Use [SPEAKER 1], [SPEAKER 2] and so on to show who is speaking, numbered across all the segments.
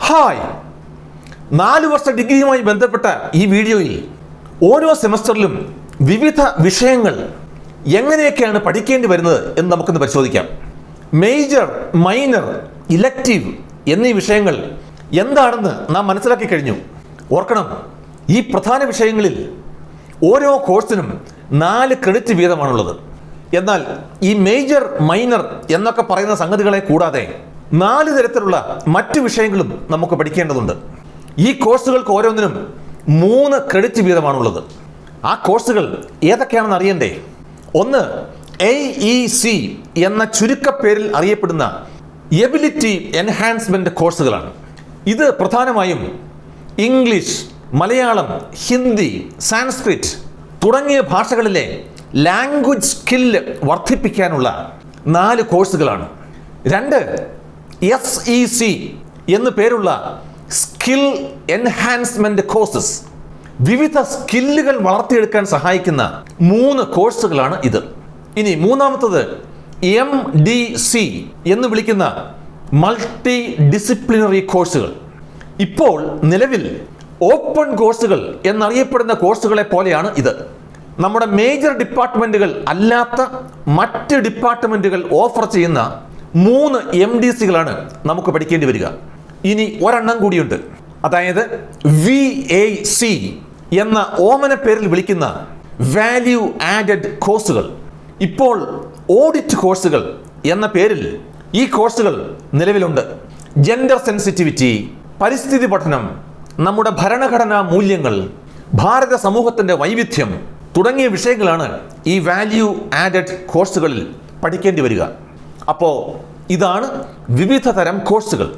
[SPEAKER 1] Hi. നാല് വർഷ ഡിഗ്രിയുമായി ബന്ധപ്പെട്ട ഈ വീഡിയോയിൽ ഓരോ സെമസ്റ്ററിലും വിവിധ വിഷയങ്ങൾ എങ്ങനെയൊക്കെയാണ് പഠിക്കേണ്ടി വരുന്നത് എന്ന് നമുക്കൊന്ന് പരിശോധിക്കാം. മേജർ മൈനർ ഇലക്റ്റീവ് എന്നീ വിഷയങ്ങൾ എന്താണെന്ന് നാം മനസ്സിലാക്കി കഴിഞ്ഞു. ഓർക്കണം ഈ പ്രധാന വിഷയങ്ങളിൽ ഓരോ കോഴ്സിനും നാല് ക്രെഡിറ്റ് വീതമാണുള്ളത്. എന്നാൽ ഈ മേജർ മൈനർ എന്നൊക്കെ പറയുന്ന സംഗതികളെ കൂടാതെ നാല് തരത്തിലുള്ള മറ്റു വിഷയങ്ങളും നമുക്ക് പഠിക്കേണ്ടതുണ്ട്. ഈ കോഴ്സുകൾക്ക് ഓരോന്നിനും മൂന്ന് ക്രെഡിറ്റ് വീതമാണുള്ളത്. ആ കോഴ്സുകൾ ഏതൊക്കെയാണെന്ന് അറിയണ്ടേ? ഒന്ന് എ ഇ സി എന്ന ചുരുക്കപ്പേരിൽ അറിയപ്പെടുന്ന എബിലിറ്റി എൻഹാൻസ്മെന്റ് കോഴ്സുകളാണ്. ഇത് പ്രധാനമായും ഇംഗ്ലീഷ് മലയാളം ഹിന്ദി സാൻസ്ക്രിറ്റ് തുടങ്ങിയ ഭാഷകളിലെ ലാംഗ്വേജ് സ്കില്ല് വർദ്ധിപ്പിക്കാനുള്ള നാല് കോഴ്സുകളാണ്. രണ്ട് എസ് ഇ സി എന്ന് പേരുള്ള സ്കിൽ എൻഹാൻസ്മെന്റ് കോഴ്സസ് വിവിധ സ്കില്ലുകൾ വളർത്തിയെടുക്കാൻ സഹായിക്കുന്ന മൂന്ന് കോഴ്സുകളാണ് ഇത്. ഇനി മൂന്നാമത്തത് എം ഡി സി എന്ന് വിളിക്കുന്ന മൾട്ടി ഡിസിപ്ലിനറി കോഴ്സുകൾ ഇപ്പോൾ നിലവിൽ ഓപ്പൺ കോഴ്സുകൾ എന്നറിയപ്പെടുന്ന കോഴ്സുകളെ പോലെയാണ് ഇത്. നമ്മുടെ മേജർ ഡിപ്പാർട്ട്മെന്റുകൾ അല്ലാത്ത മറ്റ് ഡിപ്പാർട്ട്മെന്റുകൾ ഓഫർ ചെയ്യുന്ന മൂന്ന് എം ഡി സികളാണ് നമുക്ക് പഠിക്കേണ്ടി വരിക. ഇനി ഒരെണ്ണം കൂടിയുണ്ട്. അതായത് വി എ സി എന്ന ഓമന പേരിൽ വിളിക്കുന്ന വാല്യൂ ആഡഡ് കോഴ്സുകൾ ഇപ്പോൾ ഓഡിറ്റ് കോഴ്സുകൾ എന്ന പേരിൽ ഈ കോഴ്സുകൾ നിലവിലുണ്ട്. ജെൻഡർ സെൻസിറ്റിവിറ്റി പരിസ്ഥിതി പഠനം നമ്മുടെ ഭരണഘടനാ മൂല്യങ്ങൾ ഭാരത സമൂഹത്തിന്റെ വൈവിധ്യം തുടങ്ങിയ വിഷയങ്ങളാണ് ഈ വാല്യൂ ആഡഡ് കോഴ്സുകളിൽ പഠിക്കേണ്ടി വരിക. അപ്പോൾ ഇതാണ് വിവിധ തരം കോഴ്സുകൾ.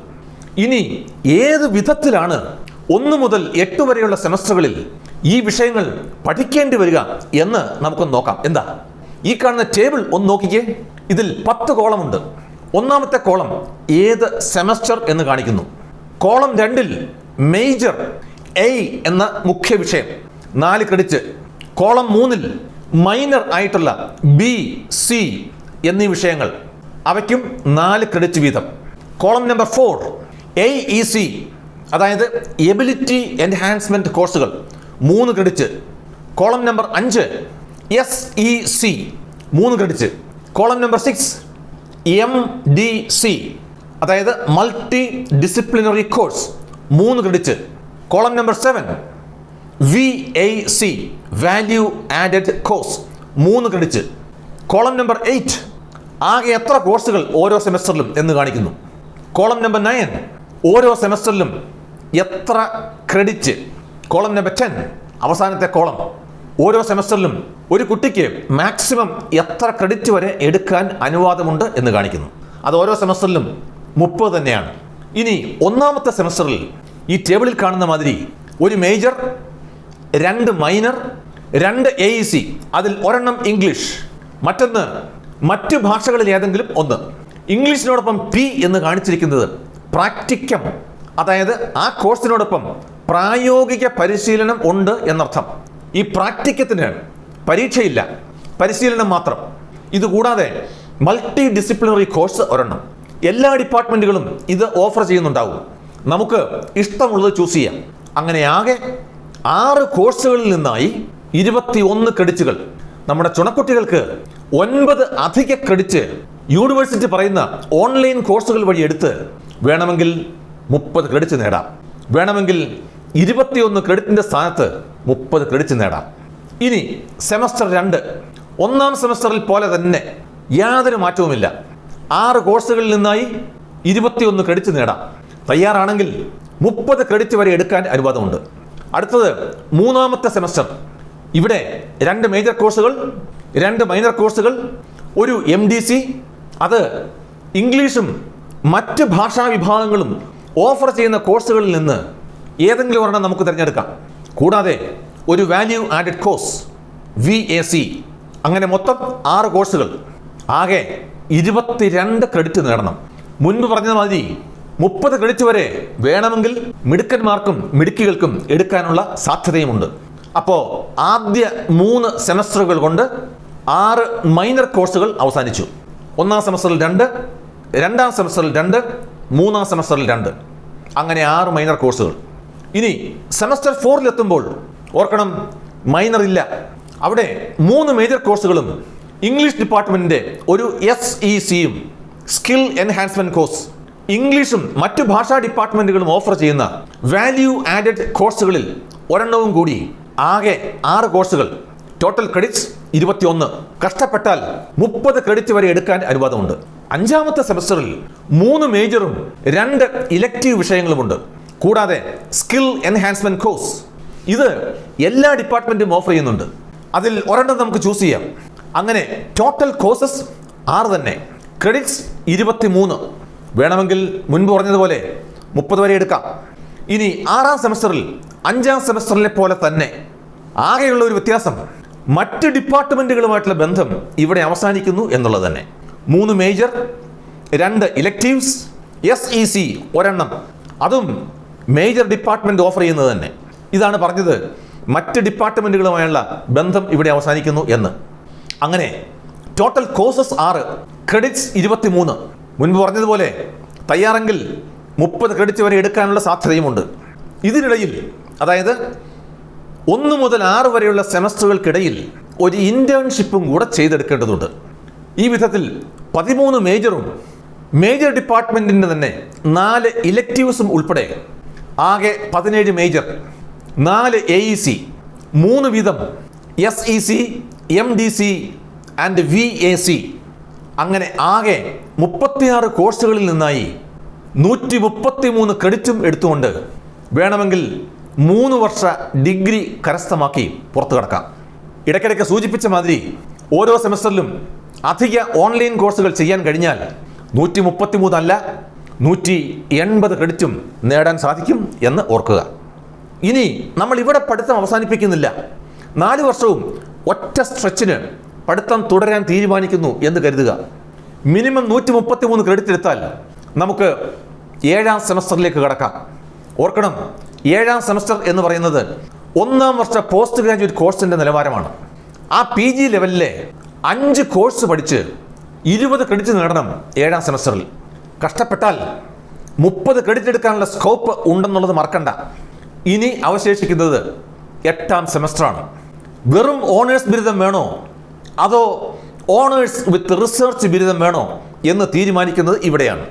[SPEAKER 1] ഇനി ഏത് വിധത്തിലാണ് ഒന്ന് മുതൽ എട്ട് വരെയുള്ള സെമസ്റ്ററുകളിൽ ഈ വിഷയങ്ങൾ പഠിക്കേണ്ടി വരിക എന്ന് നമുക്കൊന്ന് നോക്കാം. എന്താ? ഈ കാണുന്ന ടേബിൾ ഒന്ന് നോക്കിക്കേ. ഇതിൽ പത്ത് കോളമുണ്ട് ഒന്നാമത്തെ കോളം ഏത് സെമസ്റ്റർ എന്ന് കാണിക്കുന്നു. കോളം രണ്ടിൽ മേജർ എ എന്ന മുഖ്യ വിഷയം. നാല് ക്രെഡിറ്റ്. കോളം മൂന്നിൽ മൈനർ ആയിട്ടുള്ള ബി സി എന്നീ വിഷയങ്ങൾ. അവയ്ക്കും നാല് ക്രെഡിറ്റ് വീതം. Column number four A E C അതായത് എബിലിറ്റി എൻഹാൻസ്മെന്റ് കോഴ്സുകൾ മൂന്ന് ക്രെഡിറ്റ് കോളം നമ്പർ അഞ്ച് എസ് ഇ സി മൂന്ന് credit column number six M D C അതായത് മൾട്ടി ഡിസിപ്ലിനറി കോഴ്സ് മൂന്ന് credit column number seven V A C value added course മൂന്ന് credit column number eight ആകെ എത്ര കോഴ്സുകൾ ഓരോ സെമസ്റ്ററിലും എന്ന് കാണിക്കുന്നു. കോളം നമ്പർ നയൻ ഓരോ സെമസ്റ്ററിലും എത്ര ക്രെഡിറ്റ്? കോളം നമ്പർ ടെൻ അവസാനത്തെ കോളം. ഓരോ സെമസ്റ്ററിലും ഒരു കുട്ടിക്ക് മാക്സിമം എത്ര ക്രെഡിറ്റ് വരെ എടുക്കാൻ അനുവാദമുണ്ട് എന്ന് കാണിക്കുന്നു. അത് ഓരോ സെമസ്റ്ററിലും മുപ്പത് തന്നെയാണ്. ഇനി ഒന്നാമത്തെ സെമസ്റ്ററിൽ ഈ ടേബിളിൽ കാണുന്ന മാതിരി ഒരു മേജർ രണ്ട് മൈനർ രണ്ട് എ ഇ സി അതിൽ ഒരെണ്ണം ഇംഗ്ലീഷ് മറ്റൊന്ന് മറ്റ് ഭാഷകളിൽ ഏതെങ്കിലും ഒന്ന്. ഇംഗ്ലീഷിനോടൊപ്പം പി എന്ന് കാണിച്ചിരിക്കുന്നത് പ്രാക്ടിക്കം. അതായത് ആ കോഴ്സിനോടൊപ്പം പ്രായോഗിക പരിശീലനം ഉണ്ട് എന്നർത്ഥം. ഈ പ്രാക്ടിക്കത്തിന് പരീക്ഷയില്ല. പരിശീലനം മാത്രം. ഇതുകൂടാതെ മൾട്ടി ഡിസിപ്ലിനറി കോഴ്സ് ഒരെണ്ണം. എല്ലാ ഡിപ്പാർട്ട്മെന്റുകളും ഇത് ഓഫർ ചെയ്യുന്നുണ്ടാവും. നമുക്ക് ഇഷ്ടമുള്ളത് ചൂസ് ചെയ്യാം. അങ്ങനെ ആകെ ആറ് കോഴ്സുകളിൽ നിന്നായി ഇരുപത്തി ഒന്ന് ക്രെഡിറ്റുകൾ നമ്മുടെ ചുണക്കുട്ടികൾക്ക് ഒൻപത് അധിക ക്രെഡിറ്റ് യൂണിവേഴ്സിറ്റി പറയുന്ന ഓൺലൈൻ കോഴ്സുകൾ വഴി എടുത്ത് വേണമെങ്കിൽ മുപ്പത് ക്രെഡിറ്റ് നേടാം. വേണമെങ്കിൽ ഇരുപത്തിയൊന്ന് ക്രെഡിറ്റിന്റെ സ്ഥാനത്ത് മുപ്പത് ക്രെഡിറ്റ് നേടാം. ഇനി സെമസ്റ്റർ രണ്ട്. ഒന്നാം സെമസ്റ്ററിൽ പോലെ തന്നെ യാതൊരു മാറ്റവുമില്ല. ആറ് കോഴ്സുകളിൽ നിന്നായി ഇരുപത്തിയൊന്ന് ക്രെഡിറ്റ് നേടാം. തയ്യാറാണെങ്കിൽ മുപ്പത് ക്രെഡിറ്റ് വരെ എടുക്കാൻ അനുവാദമുണ്ട്. അടുത്തത് മൂന്നാമത്തെ സെമസ്റ്റർ. ഇവിടെ രണ്ട് മേജർ കോഴ്സുകൾ രണ്ട് മൈനർ കോഴ്സുകൾ ഒരു എം ഡി സി അത് ഇംഗ്ലീഷും മറ്റ് ഭാഷാ വിഭാഗങ്ങളും ഓഫർ ചെയ്യുന്ന കോഴ്സുകളിൽ നിന്ന് ഏതെങ്കിലും ഒരെണ്ണം നമുക്ക് തിരഞ്ഞെടുക്കാം. കൂടാതെ ഒരു value added course V A C അങ്ങനെ മൊത്തം ആറ് കോഴ്സുകൾ ആകെ ഇരുപത്തിരണ്ട് ക്രെഡിറ്റ് നേടണം. മുൻപ് പറഞ്ഞ മാതിരി മുപ്പത് ക്രെഡിറ്റ് വരെ വേണമെങ്കിൽ മിടുക്കന്മാർക്കും മിടുക്കികൾക്കും എടുക്കാനുള്ള സാധ്യതയുമുണ്ട്. അപ്പോൾ ആദ്യ മൂന്ന് സെമസ്റ്ററുകൾ കൊണ്ട് ആറ് മൈനർ കോഴ്സുകൾ അവസാനിച്ചു. ഒന്നാം സെമസ്റ്ററിൽ രണ്ട് രണ്ടാം സെമസ്റ്ററിൽ രണ്ട് മൂന്നാം സെമസ്റ്ററിൽ രണ്ട്. അങ്ങനെ ആറ് മൈനർ കോഴ്സുകൾ ഇനി സെമസ്റ്റർ ഫോറിലെത്തുമ്പോൾ ഓർക്കണം മൈനർ ഇല്ല. അവിടെ മൂന്ന് മേജർ കോഴ്സുകളും ഇംഗ്ലീഷ് ഡിപ്പാർട്ട്മെന്റിന്റെ ഒരു എസ് ഇ സിയും സ്കിൽ എൻഹാൻസ്മെന്റ് കോഴ്സ് ഇംഗ്ലീഷും മറ്റു ഭാഷാ ഡിപ്പാർട്ട്മെന്റുകളും ഓഫർ ചെയ്യുന്ന വാല്യൂ ആഡഡ് കോഴ്സുകളിൽ ഒരെണ്ണവും കൂടി ആകെ ആറ് കോഴ്സുകൾ ടോട്ടൽ ക്രെഡിറ്റ്സ് ഇരുപത്തിയൊന്ന്. കഷ്ടപ്പെട്ടാൽ മുപ്പത് ക്രെഡിറ്റ് വരെ എടുക്കാൻ അനുവാദമുണ്ട്. അഞ്ചാമത്തെ സെമസ്റ്ററിൽ മൂന്ന് മേജറും രണ്ട് ഇലക്റ്റീവ് വിഷയങ്ങളുമുണ്ട്. കൂടാതെ സ്കിൽ എൻഹാൻസ്മെന്റ് കോഴ്സ് ഇത് എല്ലാ ഡിപ്പാർട്ട്മെന്റും ഓഫർ ചെയ്യുന്നുണ്ട്. അതിൽ ഒരെണ്ണം നമുക്ക് ചൂസ് ചെയ്യാം. അങ്ങനെ ടോട്ടൽ കോഴ്സസ് ആറ് തന്നെ. ക്രെഡിറ്റ്സ് ഇരുപത്തി മൂന്ന് വേണമെങ്കിൽ മുൻപ് പറഞ്ഞതുപോലെ മുപ്പത് വരെ എടുക്കാം. ഇനി ആറാം സെമസ്റ്ററിൽ അഞ്ചാം സെമസ്റ്ററിലെ പോലെ തന്നെ. ആകെയുള്ള ഒരു വ്യത്യാസം. മറ്റ് ഡിപ്പാർട്ട്മെന്റുകളുമായിട്ടുള്ള ബന്ധം ഇവിടെ അവസാനിക്കുന്നു എന്നുള്ളത് തന്നെ. മൂന്ന് മേജർ രണ്ട് ഇലക്റ്റീവ്സ് എസ് ഇ സി ഒരെണ്ണം. അതും മേജർ ഡിപ്പാർട്ട്മെന്റ് ഓഫർ ചെയ്യുന്നത് തന്നെ. ഇതാണ് പറഞ്ഞത് മറ്റ് ഡിപ്പാർട്ട്മെന്റുകളുമായുള്ള ബന്ധം ഇവിടെ അവസാനിക്കുന്നു എന്ന്. അങ്ങനെ ടോട്ടൽ കോഴ്സസ് ആറ് ക്രെഡിറ്റ്സ് ഇരുപത്തി മൂന്ന് മുൻപ് പറഞ്ഞതുപോലെ തയ്യാറെങ്കിൽ മുപ്പത് ക്രെഡിറ്റ് വരെ എടുക്കാനുള്ള സാധ്യതയുമുണ്ട്. ഇതിനിടയിൽ അതായത് ഒന്ന് മുതൽ ആറ് വരെയുള്ള സെമസ്റ്ററുകൾക്കിടയിൽ ഒരു ഇന്റേൺഷിപ്പും കൂടെ ചെയ്തെടുക്കേണ്ടതുണ്ട്. ഈ വിധത്തിൽ പതിമൂന്ന് മേജറും മേജർ ഡിപ്പാർട്ട്മെന്റിന്റെ തന്നെ നാല് ഇലക്റ്റീവ്സും ഉൾപ്പെടെ ആകെ പതിനേഴ് മേജർ നാല് എ ഇ സി മൂന്ന് വീതം S E C M D C and V A C അങ്ങനെ ആകെ മുപ്പത്തിയാറ് കോഴ്സുകളിൽ നിന്നായി നൂറ്റി മുപ്പത്തി മൂന്ന് ക്രെഡിറ്റും എടുത്തുകൊണ്ട് വേണമെങ്കിൽ മൂന്ന് വർഷ ഡിഗ്രി കരസ്ഥമാക്കി പുറത്തു കടക്കാം. ഇടയ്ക്കിടയ്ക്ക് സൂചിപ്പിച്ച മാതിരി ഓരോ സെമസ്റ്ററിലും അധിക ഓൺലൈൻ കോഴ്സുകൾ ചെയ്യാൻ കഴിഞ്ഞാൽ നൂറ്റി മുപ്പത്തി മൂന്നല്ല നൂറ്റി എൺപത് ക്രെഡിറ്റും നേടാൻ സാധിക്കും എന്ന് ഓർക്കുക. ഇനി നമ്മൾ ഇവിടെ പഠിത്തം അവസാനിപ്പിക്കുന്നില്ല. നാല് വർഷവും ഒറ്റ സ്ട്രെച്ചിന് പഠിത്തം തുടരാൻ തീരുമാനിക്കുന്നു എന്ന് കരുതുക. മിനിമം നൂറ്റി മുപ്പത്തി മൂന്ന് ക്രെഡിറ്റ് എടുത്താൽ നമുക്ക് ഏഴാം സെമസ്റ്ററിലേക്ക് കടക്കാം. ഓർക്കണം ഏഴാം സെമസ്റ്റർ എന്ന് പറയുന്നത് ഒന്നാം വർഷ പോസ്റ്റ് ഗ്രാജുവേറ്റ് കോഴ്സിന്റെ നിലവാരമാണ്. ആ പി ജി ലെവലിലെ അഞ്ച് കോഴ്സ് പഠിച്ച് ഇരുപത് ക്രെഡിറ്റ് നേടണം ഏഴാം സെമസ്റ്ററിൽ. കഷ്ടപ്പെട്ടാൽ മുപ്പത് ക്രെഡിറ്റ് എടുക്കാനുള്ള സ്കോപ്പ് ഉണ്ടെന്നുള്ളത് മറക്കണ്ട. ഇനി അവശേഷിക്കുന്നത് എട്ടാം സെമസ്റ്ററാണ്. വെറും ഓണേഴ്സ് ബിരുദം വേണോ? അതോ ഓണേഴ്സ് വിത്ത് റിസർച്ച് ബിരുദം വേണോ എന്ന് തീരുമാനിക്കുന്നത് ഇവിടെയാണ്.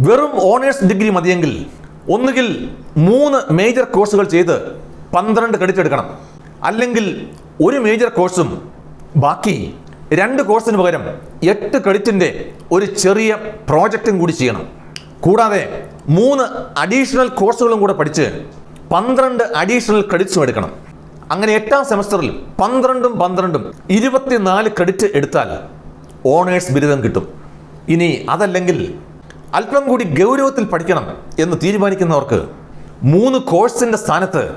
[SPEAKER 1] വെറും ഓണേഴ്സ് ഡിഗ്രി മതിയെങ്കിൽ ഒന്നുകിൽ മൂന്ന് മേജർ കോഴ്സുകൾ ചെയ്ത് പന്ത്രണ്ട് ക്രെഡിറ്റ് എടുക്കണം. അല്ലെങ്കിൽ ഒരു മേജർ കോഴ്സും ബാക്കി രണ്ട് കോഴ്സിന് പകരം എട്ട് ക്രെഡിറ്റിന്റെ ഒരു ചെറിയ പ്രോജക്റ്റും കൂടി ചെയ്യണം. കൂടാതെ മൂന്ന് അഡീഷണൽ കോഴ്സുകളും കൂടെ പഠിച്ച് പന്ത്രണ്ട് അഡീഷണൽ ക്രെഡിറ്റ്സും എടുക്കണം. അങ്ങനെ എട്ടാം സെമസ്റ്ററിൽ പന്ത്രണ്ടും പന്ത്രണ്ടും ഇരുപത്തിനാല് ക്രെഡിറ്റ് എടുത്താൽ ഓണേഴ്സ് ബിരുദം കിട്ടും. ഇനി അതല്ലെങ്കിൽ അല്പം കൂടി ഗൗരവത്തിൽ പഠിക്കണം എന്ന് തീരുമാനിക്കുന്നവർക്ക് മൂന്ന് കോഴ്സിന്റെ സ്ഥാനത്ത്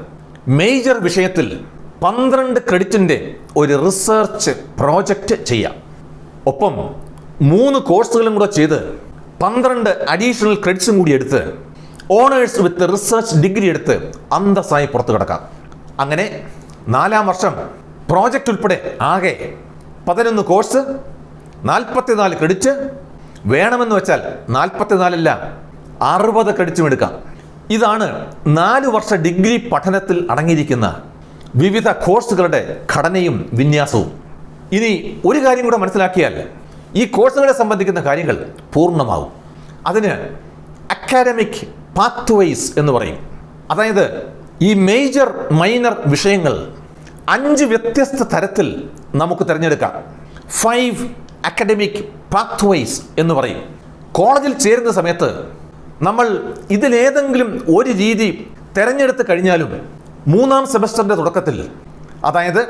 [SPEAKER 1] മേജർ വിഷയത്തിൽ പന്ത്രണ്ട് ക്രെഡിറ്റിന്റെ ഒരു റിസർച്ച് പ്രോജക്റ്റ് ചെയ്യാം. ഒപ്പം മൂന്ന് കോഴ്സുകളും കൂടെ ചെയ്ത് പന്ത്രണ്ട് അഡീഷണൽ ക്രെഡിറ്റ്സും കൂടി എടുത്ത് ഓണേഴ്സ് വിത്ത് റിസർച്ച് ഡിഗ്രി എടുത്ത് അന്തസ്സായി പുറത്തു കിടക്കാം. അങ്ങനെ നാലാം വർഷം പ്രോജക്റ്റ് ഉൾപ്പെടെ ആകെ പതിനൊന്ന് കോഴ്സ് നാൽപ്പത്തിനാല് ക്രെഡിറ്റ് വേണമെന്ന് വെച്ചാൽ നാൽപ്പത്തിനാലല്ല അറുപത് കടിച്ചുമെടുക്കാം ഇതാണ് നാല് വർഷ ഡിഗ്രി പഠനത്തിൽ അടങ്ങിയിരിക്കുന്ന വിവിധ കോഴ്സുകളുടെ ഘടനയും വിന്യാസവും. ഇനി ഒരു കാര്യം കൂടെ മനസ്സിലാക്കിയാൽ ഈ കോഴ്സുകളെ സംബന്ധിക്കുന്ന കാര്യങ്ങൾ പൂർണമാവും. അതിന് അക്കാഡമിക് പാത്വേസ് എന്ന് പറയും. അതായത് ഈ മേജർ മൈനർ വിഷയങ്ങൾ അഞ്ച് വ്യത്യസ്ത തരത്തിൽ നമുക്ക് തിരഞ്ഞെടുക്കാം. ഫൈവ് അക്കാഡമിക് പാത്വേസ് എന്ന് പറയും. കോളേജിൽ ചേരുന്ന സമയത്ത് നമ്മൾ ഇതിലേതെങ്കിലും ഒരു രീതി തിരഞ്ഞെടുത്ത് കഴിഞ്ഞാലും മൂന്നാം സെമസ്റ്ററിന്റെ തുടക്കത്തിൽ അതായത്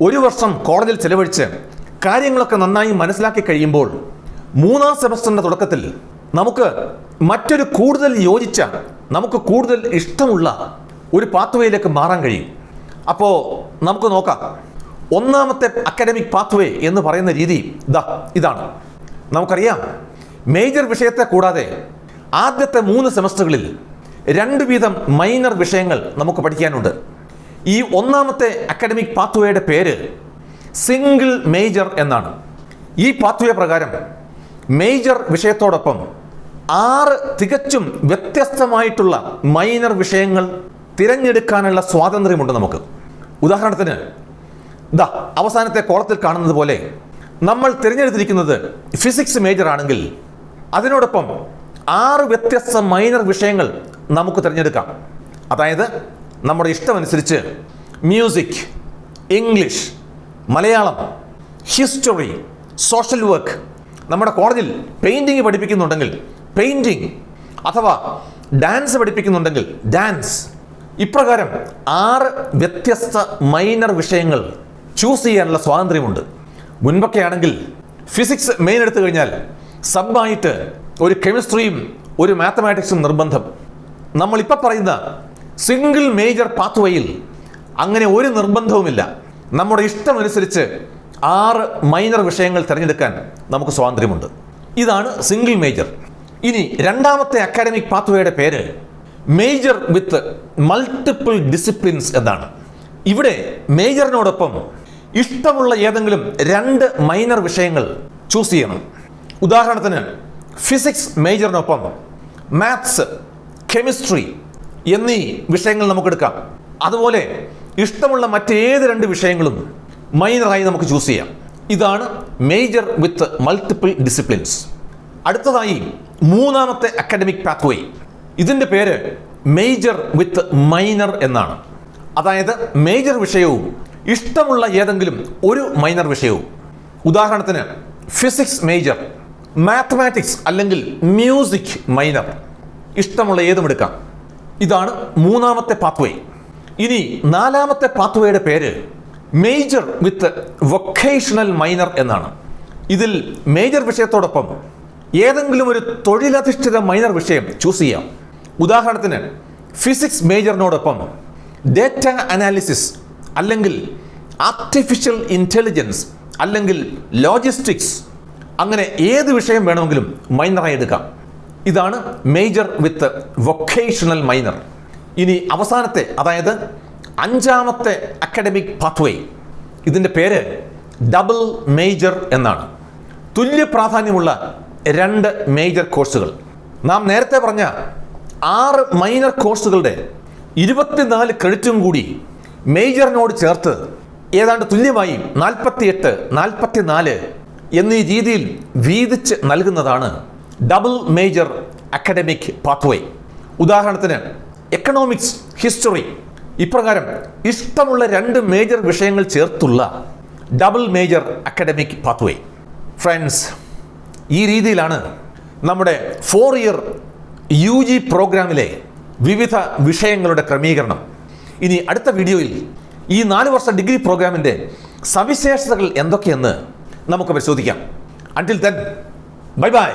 [SPEAKER 1] ഒരു വർഷം കോളേജിൽ ചെലവഴിച്ച് കാര്യങ്ങളൊക്കെ നന്നായി മനസ്സിലാക്കി കഴിയുമ്പോൾ മൂന്നാം സെമസ്റ്ററിന്റെ തുടക്കത്തിൽ നമുക്ക് മറ്റൊരു കൂടുതൽ യോജിച്ച നമുക്ക് കൂടുതൽ ഇഷ്ടമുള്ള ഒരു പാത്വേയിലേക്ക് മാറാൻ കഴിയും. അപ്പോൾ നമുക്ക് നോക്കാം. ഒന്നാമത്തെ അക്കാഡമിക് പാത്വേ എന്ന് പറയുന്ന രീതി ഇതാ ഇതാണ്. നമുക്കറിയാം. മേജർ വിഷയത്തെ കൂടാതെ ആദ്യത്തെ മൂന്ന് സെമസ്റ്ററുകളിൽ രണ്ട് വീതം മൈനർ വിഷയങ്ങൾ നമുക്ക് പഠിക്കാനുണ്ട്. ഈ ഒന്നാമത്തെ അക്കാഡമിക് പാത്വേയുടെ പേര് സിംഗിൾ മേജർ എന്നാണ്. ഈ പാത്വേ പ്രകാരം മേജർ വിഷയത്തോടൊപ്പം ആറ് തികച്ചും വ്യത്യസ്തമായിട്ടുള്ള മൈനർ വിഷയങ്ങൾ തിരഞ്ഞെടുക്കാനുള്ള സ്വാതന്ത്ര്യമുണ്ട് നമുക്ക്. ഉദാഹരണത്തിന് ദാ അവസാനത്തെ കോളത്തിൽ കാണുന്നത് പോലെ നമ്മൾ തിരഞ്ഞെടുത്തിരിക്കുന്നത് ഫിസിക്സ് മേജർ ആണെങ്കിൽ അതിനോടൊപ്പം ആറ് വ്യത്യസ്ത മൈനർ വിഷയങ്ങൾ നമുക്ക് തിരഞ്ഞെടുക്കാം. അതായത് നമ്മുടെ ഇഷ്ടമനുസരിച്ച് music English Malayalam history social work നമ്മുടെ കോളേജിൽ പെയിന്റിങ് പഠിപ്പിക്കുന്നുണ്ടെങ്കിൽ പെയിന്റിങ് അഥവാ ഡാൻസ് പഠിപ്പിക്കുന്നുണ്ടെങ്കിൽ ഡാൻസ് ഇപ്രകാരം ആറ് വ്യത്യസ്ത മൈനർ വിഷയങ്ങൾ ചൂസ് ചെയ്യാനുള്ള സ്വാതന്ത്ര്യമുണ്ട്. മുൻപൊക്കെ ആണെങ്കിൽ ഫിസിക്സ് മെയിൻ എടുത്തു കഴിഞ്ഞാൽ സബായിട്ട് ഒരു കെമിസ്ട്രിയും ഒരു മാത്തമാറ്റിക്സും നിർബന്ധം. നമ്മളിപ്പോൾ പറയുന്ന സിംഗിൾ മേജർ പാത്വേയിൽ അങ്ങനെ ഒരു നിർബന്ധവുമില്ല. നമ്മുടെ ഇഷ്ടമനുസരിച്ച് ആറ് മൈനർ വിഷയങ്ങൾ തിരഞ്ഞെടുക്കാൻ നമുക്ക് സ്വാതന്ത്ര്യമുണ്ട്. ഇതാണ് സിംഗിൾ മേജർ ഇനി രണ്ടാമത്തെ അക്കാഡമിക് പാത്വേയുടെ പേര് മേജർ വിത്ത് മൾട്ടിപ്പിൾ ഡിസിപ്ലിൻസ് എന്നാണ്. ഇവിടെ മേജറിനോടൊപ്പം ഇഷ്ടമുള്ള ഏതെങ്കിലും രണ്ട് മൈനർ വിഷയങ്ങൾ ചൂസ് ചെയ്യണം. ഉദാഹരണത്തിന് ഫിസിക്സ് മേജറിനൊപ്പം മാത്സ് കെമിസ്ട്രി എന്നീ വിഷയങ്ങൾ നമുക്കെടുക്കാം അതുപോലെ ഇഷ്ടമുള്ള മറ്റേത് രണ്ട് വിഷയങ്ങളും മൈനറായി നമുക്ക് ചൂസ് ചെയ്യാം. ഇതാണ് മേജർ വിത്ത് മൾട്ടിപ്പിൾ ഡിസിപ്ലിൻസ് അടുത്തതായി മൂന്നാമത്തെ അക്കാഡമിക് പാത്വേ ഇതിന്റെ പേര് മേജർ വിത്ത് മൈനർ എന്നാണ്. അതായത് മേജർ വിഷയവും ഇഷ്ടമുള്ള ഏതെങ്കിലും ഒരു മൈനർ വിഷയവും. ഉദാഹരണത്തിന് ഫിസിക്സ് മേജർ മാത്തമാറ്റിക്സ് അല്ലെങ്കിൽ മ്യൂസിക് മൈനർ ഇഷ്ടമുള്ള ഏതും എടുക്കാം. ഇതാണ് മൂന്നാമത്തെ പാത്വേ ഇനി നാലാമത്തെ പാത്വേയുടെ പേര് മേജർ വിത്ത് വൊക്കേഷണൽ മൈനർ എന്നാണ്. ഇതിൽ മേജർ വിഷയത്തോടൊപ്പം ഏതെങ്കിലും ഒരു തൊഴിലധിഷ്ഠിത മൈനർ വിഷയം ചൂസ് ചെയ്യാം. ഉദാഹരണത്തിന് ഫിസിക്സ് മേജറിനോടൊപ്പം ഡേറ്റ അനാലിസിസ് അല്ലെങ്കിൽ ആർട്ടിഫിഷ്യൽ ഇന്റലിജൻസ് അല്ലെങ്കിൽ ലോജിസ്റ്റിക്സ് അങ്ങനെ ഏത് വിഷയം വേണമെങ്കിലും മൈനറായി എടുക്കാം. ഇതാണ് മേജർ വിത്ത് വൊക്കേഷണൽ മൈനർ ഇനി അവസാനത്തെ അതായത് അഞ്ചാമത്തെ അക്കാഡമിക് പാത്വേ ഇതിന്റെ പേര് ഡബിൾ മേജർ എന്നാണ്. തുല്യ പ്രാധാന്യമുള്ള രണ്ട് മേജർ കോഴ്സുകൾ നാം നേരത്തെ പറഞ്ഞ ആറ് മൈനർ കോഴ്സുകളുടെ ഇരുപത്തിനാല് ക്രെഡിറ്റും കൂടി മേജറിനോട് ചേർത്ത് ഏതാണ്ട് തുല്യമായി നാൽപ്പത്തിയെട്ട് നാൽപ്പത്തിനാല് എന്നീ രീതിയിൽ വീതിച്ച് നൽകുന്നതാണ് ഡബിൾ മേജർ അക്കാഡമിക് പാത്വേ. ഉദാഹരണത്തിന് എക്കണോമിക്സ് ഹിസ്റ്ററി ഇപ്രകാരം ഇഷ്ടമുള്ള രണ്ട് മേജർ വിഷയങ്ങൾ ചേർത്തുള്ള double major academic pathway. Friends ഈ രീതിയിലാണ് നമ്മുടെ ഫോർ ഇയർ യു ജി പ്രോഗ്രാമിലെ വിവിധ വിഷയങ്ങളുടെ ക്രമീകരണം. ഇനി അടുത്ത വീഡിയോയിൽ ഈ നാല് വർഷ ഡിഗ്രി പ്രോഗ്രാമിന്റെ സവിശേഷതകൾ എന്തൊക്കെയെന്ന് നമുക്ക് പരിശോധിക്കാം. അന്റിൽ തെൻ ബൈ ബൈ